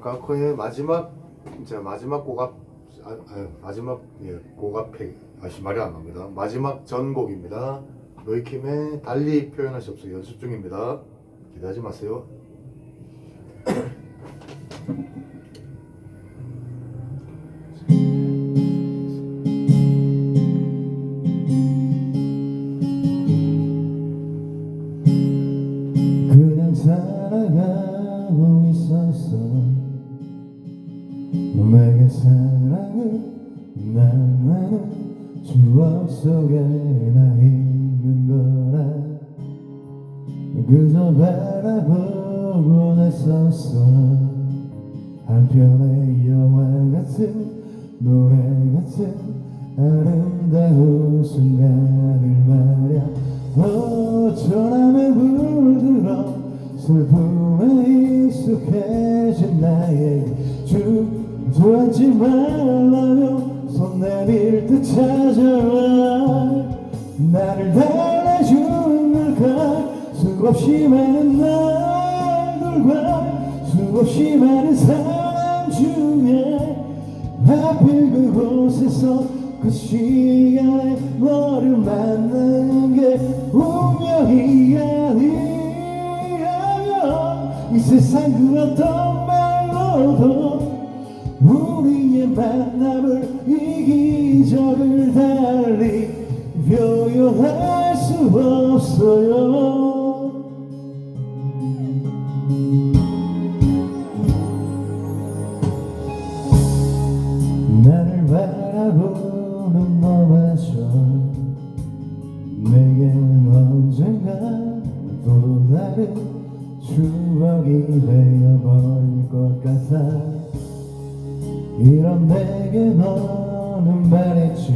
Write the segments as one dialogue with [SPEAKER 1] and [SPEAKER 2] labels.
[SPEAKER 1] 강카코의 마지막 이제 마지막 고갑 아, 아, 마지막 예, 고갑팩 아시 말이 안 납니다. 마지막 전곡입니다. 로이킴의 달리 표현할 수 없어 연습 중입니다. 기대하지 마세요.
[SPEAKER 2] 그냥 살아가고 있었어 내게 사랑은 나는 추억 속에 나 있는 거라. 그저 바라보곤 했었어. 한편의 영화 같은 노래 같은 아름다운 순간 주저앉지 말라며 손 내밀 듯 찾아와. 나를 달래준 걸까 수없이 많은 날들과 수없이 많은 사람 중에 하필 그곳에서 그 시간에 너를 만나는 게 운명이 아니라면 이 세상 그 어떤 말로도 우리의 만남을 이 기적을 달리 표현할 수 없어요. 나를 바라보는 너마저 내겐 언젠가 또 다른 추억이 되어버릴 것 같아 이런 내게 너는 말했지.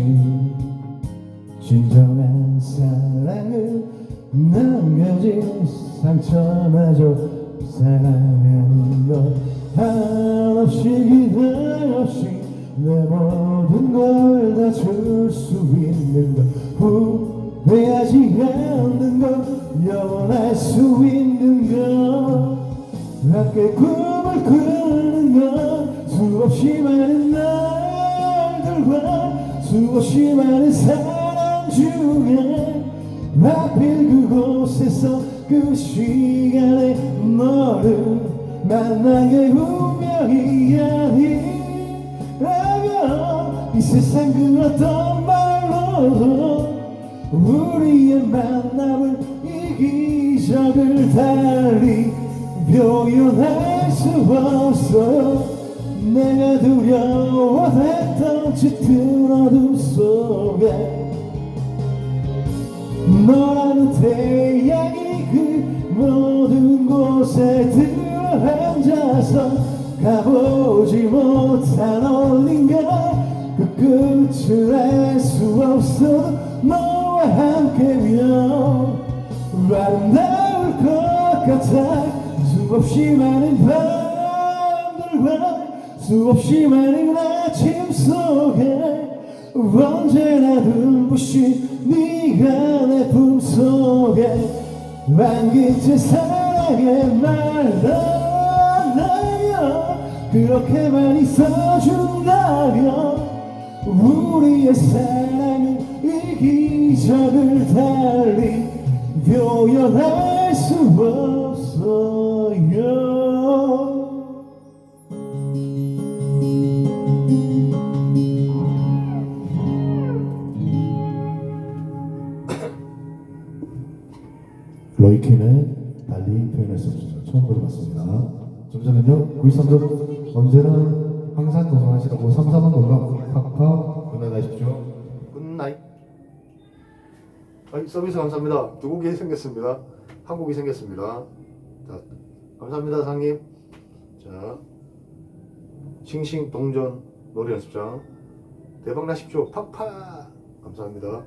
[SPEAKER 2] 진정한 사랑은 남겨진 상처마저 사랑하는 것. 한없이 기대 없이 내 모든 걸 다 줄 수 있는 것. 후회하지 않는 것. 영원할 수 있는 것 함께 꿈을 꾸는 것 수없이 많은 날들과 수없이 많은 사람 중에 하필 그곳에서 그 시간에 너를 만난 게 운명이 아니라면 이 세상 그 어떤 말로도 우리의 만남을 이 기적을 달리 표현할 수 없어요 내가 두려워했던 짙은 어둠 속에 너라는 태양이 그 모든 곳에 들어앉아서 가보지 못한 어딘가 그 끝을 알 수 없어도 너와 함께면 아름다울 것 같아 수없이 많은 밤들과 수없이 많은 아침 속에 언제나 눈부신 네가 내 품속에 안긴 채 사랑에 말한다며 그렇게만 있어준다면 우리의 사랑은 이 기적을 달리 표현할 수 없어 로이킴의 달리 표현할 수 없어요. 처음 들어봤습니다. 좀 전에는요, 구이삼도 언제나 항상 건강하시라고 삼삼한 건강 팍팍
[SPEAKER 1] 건강하십시오. 굿나잇. 아이, 서비스 감사합니다. 두 곡이 생겼습니다. 한 곡이 생겼습니다. 자, 감사합니다, 상님. 자, 싱싱 동전 노래 연습장 대박 나십시오. 팍팍. 감사합니다.